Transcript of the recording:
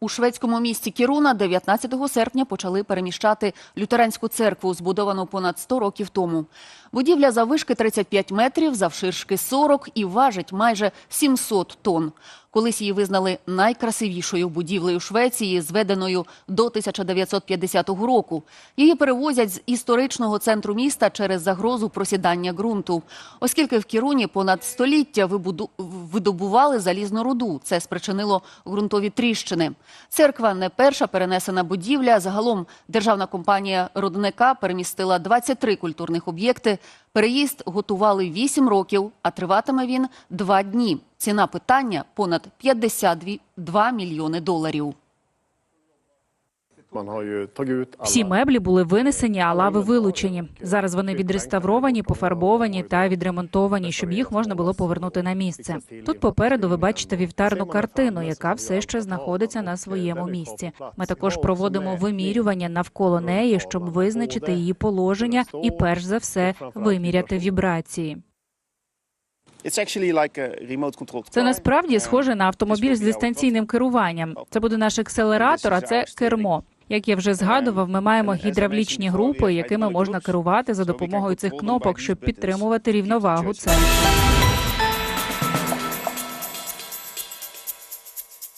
У шведському місті Кіруна 19 серпня почали переміщати лютеранську церкву, збудовану понад 100 років тому. Будівля заввишки 35 метрів, завширшки 40 і важить майже 700 тонн. Колись її визнали найкрасивішою будівлею Швеції, зведеною до 1950 року. Її перевозять з історичного центру міста через загрозу просідання ґрунту. Оскільки в Кіруні понад століття вибуду- видобували залізну руду, це спричинило ґрунтові тріщини. Церква не перша перенесена будівля. Загалом державна компанія Родника перемістила 23 культурних об'єкти. Переїзд готували 8 років, а триватиме він 2 дні. Ціна питання – понад 52 мільйони доларів. Всі меблі були винесені, а лави вилучені. Зараз вони відреставровані, пофарбовані та відремонтовані, щоб їх можна було повернути на місце. Тут попереду ви бачите вівтарну картину, яка все ще знаходиться на своєму місці. Ми також проводимо вимірювання навколо неї, щоб визначити її положення і, перш за все, виміряти вібрації. Це насправді схоже на автомобіль з дистанційним керуванням. Це буде наш акселератор, а це кермо. Як я вже згадував, ми маємо гідравлічні групи, якими можна керувати за допомогою цих кнопок, щоб підтримувати рівновагу центру.